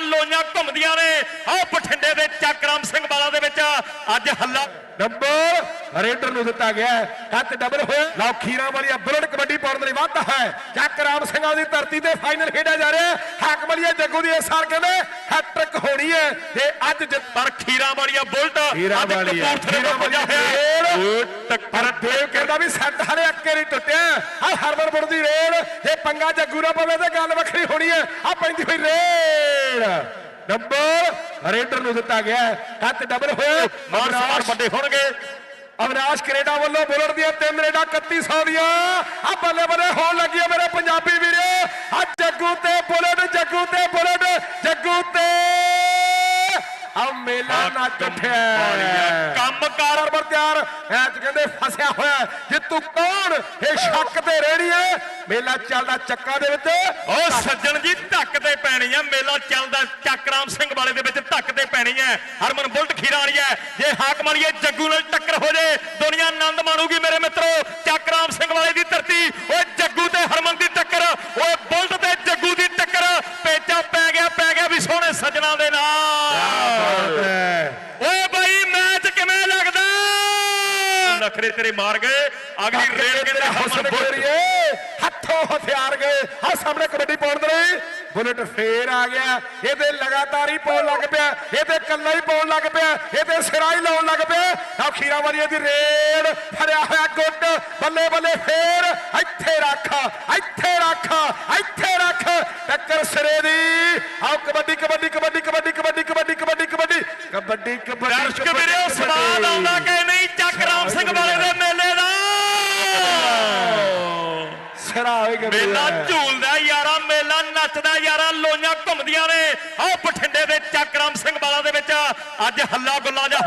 ਲੋਈਆਂ ਘੁੰਮਦੀਆਂ ਨੇ। ਆਹ ਬਠਿੰਡੇ ਦੇ ਚੱਕਰਾਮ ਸਿੰਘ ਵਾਲਾ ਦੇ ਵਿੱਚ ਅੱਜ ਹੱਲਾ ਨੰਬਰ ਰੇਡਰ ਨੂੰ ਦਿੱਤਾ ਗਿਆ। ਕੱਤ ਡਬਲ ਹੋਇਆ। ਲਓ ਖੀਰਾਂ ਵਾਲੀ ਬੁਲਟ ਕਬੱਡੀ ਪਾਉਣ ਦੇ ਲਈ ਵਾਧਾ ਹੈ। ਚੱਕ ਰਾਮ ਸਿੰਘਾਂ ਦੀ ਧਰਤੀ ਤੇ ਫਾਈਨਲ ਖੇਡਿਆ ਜਾ ਰਿਹਾ ਹੈ। ਹਾਕਮ ਵਾਲੀਆ ਜੱਗੂ ਦੀ ਇਸ ਸਾਲ ਕਹਿੰਦੇ ਹੈਟ੍ਰਿਕ ਹੋਣੀ ਹੈ। ਤੇ ਅੱਜ ਜਿੱਤ ਪਰ ਖੀਰਾਂ ਵਾਲੀਆਂ ਬੁਲਟ ਅੱਜ ਕਪੂਰਥਲੇ ਤੋਂ ਵਾਲੀਆਂ ਹੋਇਆ। ਪਰ ਦੇਵ ਕਹਿੰਦਾ ਵੀ ਸੱਤ ਹਰੇ ਅੱਕੇ ਨਹੀਂ ਟੁੱਟਿਆ ਆ ਹਰਮਨਪੁਰ ਦੀ ਰੇਡ ਜੇ ਪੰਗਾ ਜੱਗੂ ਨਾ ਪਵੇ ਤੇ ਗੱਲ ਵੱਖਰੀ ਹੋਣੀ ਹੈ। ਆ ਪੈਂਦੀ ਹੋਈ ਰੇਡ। ਨੰਬਰ ਰੇਡਰ ਨੂੰ ਦਿੱਤਾ ਗਿਆ ਹੈ। ਕੱਤ ਡਬਲ ਹੋਇਆ। ਮਾਰ ਸਮਾਰ ਵੱਡੇ ਹੋਣਗੇ। ਅਵਿਨਾਸ਼ ਕੈਨੇਡਾ ਵੱਲੋਂ ਬੁਲਟ ਦੀਆਂ ਤਿੰਨ ਰੇਡਾਂ 3100 ਦੀਆਂ। ਆ ਬੱਲੇ ਬੱਲੇ ਹੋਣ ਲੱਗੀ ਆ ਮੇਰੇ ਪੰਜਾਬੀ ਵੀਰੇ। ਆ ਜੱਗੂ ਤੇ ਬੁਲਟ ਜੱਗੂ ਤੇ ਬੁਲਟ ਜੱਗੂ ਤੇ ਆ ਮੇਲਾ ਨੱਚ ਉੱਠਿਆ। ਕੰਮ ਕਾਰ ਕਾਰਬਰ ਤਿਆਰ। ਐਚ ਕਹਿੰਦੇ ਫਸਿਆ ਹੋਇਆ ਹੈ। ਜਿੱਤੂ ਕੌਣ? ਇਹ ਸ਼ੱਕ ਤੇ ਰਹਿਣੀ ਹੈ। ਮੇਲਾ ਚੱਲਦਾ ਚੱਕਾ ਦੇ ਵਿੱਚ। ਉਹ ਸੱਜਣ ਜੀ ਧੱਕ ਤੇ ਪੈਣੀ ਆ। ਮੇਲਾ ਚੱਲਦਾ ਚੱਕਰਾਮ ਸਿੰਘ ਵਾਲੇ ਦੇ ਵਿੱਚ ਧੱਕ ਤੇ ਪੈਣੀ ਹੈ। ਹਰਮਨ ਬੁਲਟ ਖੀਰਾ ਵਾਲੀ ਹੈ। ਜੇ ਹਾਕਮ ਵਾਲੀ ਹੈ ਜੱਗੂ ਨਾਲ ਟੱਕਰ ਹੋ ਜੇ ਦੁਨੀਆ ਆਨੰਦ ਮਾਣੂਗੀ ਮੇਰੇ ਮਿੱਤਰੋ ਚੱਕਰਾਮ ਸਿੰਘ ਵਾਲੇ ਦੀ ਧਰਤੀ ਓਏ ਜੱਗੂ ਤੇ ਹਰਮਨ ਦੀ ਟੱਕਰ ਓਏ ਬੁਲਟ ਤੇ ਜੱਗੂ ਦੀ ਟੱਕਰ ਪੇਚਾ ਪੈ ਗਿਆ ਪੈ ਗਿਆ ਵੀ ਸੋਹਣੇ ਸੱਜਣਾ ਦੇ ਨਾਲ ਓਏ ਬਾਈ ਮੈਚ ਕਿਵੇਂ ਲੱਗਦਾ ਨਖਰੇ ਤੇਰੇ ਮਾਰ ਗਏ ਅਗਲੀ ਰੇਡ ਕਿਤੇ ਹਰਮਨ ਗੋਰੀਏ ਹੱਥੋਂ ਹਥਿਆਰ ਗਏ ਆ ਸਾਹਮਣੇ ਕਬੱਡੀ ਪਾਉਣ ਦੇ ਲਈ ਬੁਲਟ ਫੇਰ ਆ ਗਿਆ ਇਹਦੇ ਲਗਾਤਾਰ ਹੀ ਪਾਉਣ ਲੱਗ ਪਿਆ ਇਹਦੇ ਕੱਲਾ ਹੀ ਪਾਉਣ ਲੱਗ ਪਿਆ ਇਹਦੇ ਸਿਰਾਂ ਹੀ ਲਾਉਣ ਲੱਗ ਪਿਆ ਆ ਖੀਰਾ ਵਾਲੀ ਦੀ ਰੇਡ ਫੜਿਆ ਹੋਇਆ ਗੁੱਟ ਬੱਲੇ ਬੱਲੇ ਫੇਰ ਇੱਥੇ ਰੱਖ ਇੱਥੇ ਰੱਖ ਇੱਥੇ ਰੱਖ ਟੱਕਰ ਸਿਰੇ ਦੀ ਆਓ ਕਬੱਡੀ ਕਬੱਡੀ ਕਬੱਡੀ ਕਬੱਡੀ ਕਬੱਡੀ ਕਬੱਡੀ ਕਬੱਡੀ ਕਬੱਡੀ ਕਬੱਡੀ ਕਬੱਡੀ ਦਰਸ਼ਕ ਵੀਰੇ ਸਵਾਦ ਆਉਂਦਾ ਕਿ ਨਹੀਂ ਚੱਕ ਰਾਮ ਸਿੰਘ ਵਾਲੇ ਦੇ ਮੇਲੇ ਦਾ। ਸਿਰਾ ਹੋਏਗਾ ਮੇਲਾ ਝੂਲਦਾ ਯਾਰਾ ਮੇਲਾ ਨੱਚਦਾ ਯਾਰਾ ਲੋਈਆਂ ਘੁੰਮਦੀਆਂ ਨੇ। ਆਹ ਬਠਿੰਡੇ ਦੇ ਚੱਕ ਰਾਮ ਸਿੰਘ ਵਾਲਾ ਦੇ ਵਿੱਚ। ਅੱਜ ਹੱਲਾ ਗੁੱਲਾ ਜਿਹਾ